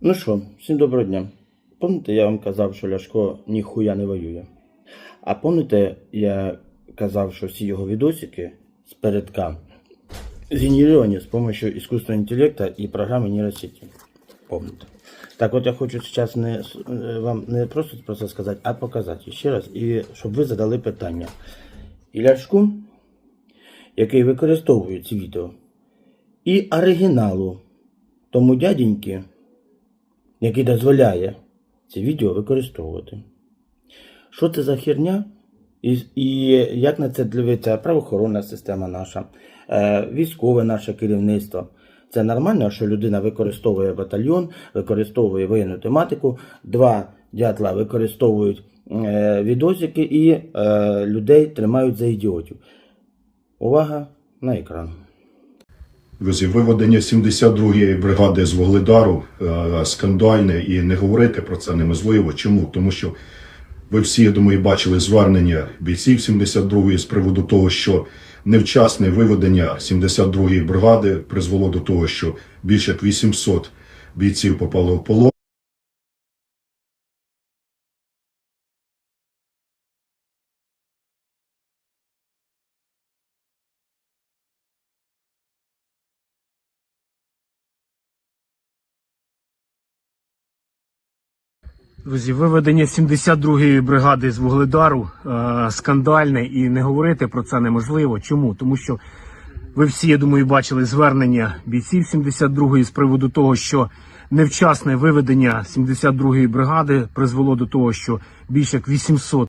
Ну що, всім доброго дня. Пам'ятаєте, я вам казав, що Ляшко ніхуя не воює. А пам'ятаєте, я казав, що всі його відосики з передка згенеровані з допомогою іскусственного інтелекту і програми нейросеті. Помните. Так от я хочу зараз не, е, вам не просто про це сказати, а показати ще раз, і щоб ви задали питання. І Ляшку, який використовує ці відео, і оригіналу тому дяденьки, який дозволяє ці відео використовувати. Що це за херня? І, і як на це дивиться правоохоронна система наша, е, військове наше керівництво. Це нормально, що людина використовує батальйон, використовує воєнну тематику, два дятла використовують е, відосики і е, людей тримають за ідіотів. Увага на екран. Друзі, виведення 72-ї бригади з Вугледару е, скандальне і не говорити про це неможливо. Чому? Тому що ви всі, я думаю, бачили звернення бійців 72-ї з приводу того, що невчасне виведення 72-ї бригади призвело до того, що більше як 800 бійців попало в полон. Друзі, виведення 72-ї бригади з Вугледару е, скандальне і не говорити про це неможливо. Чому? Тому що ви всі, я думаю, бачили звернення бійців 72-ї з приводу того, що невчасне виведення 72-ї бригади призвело до того, що більше як 800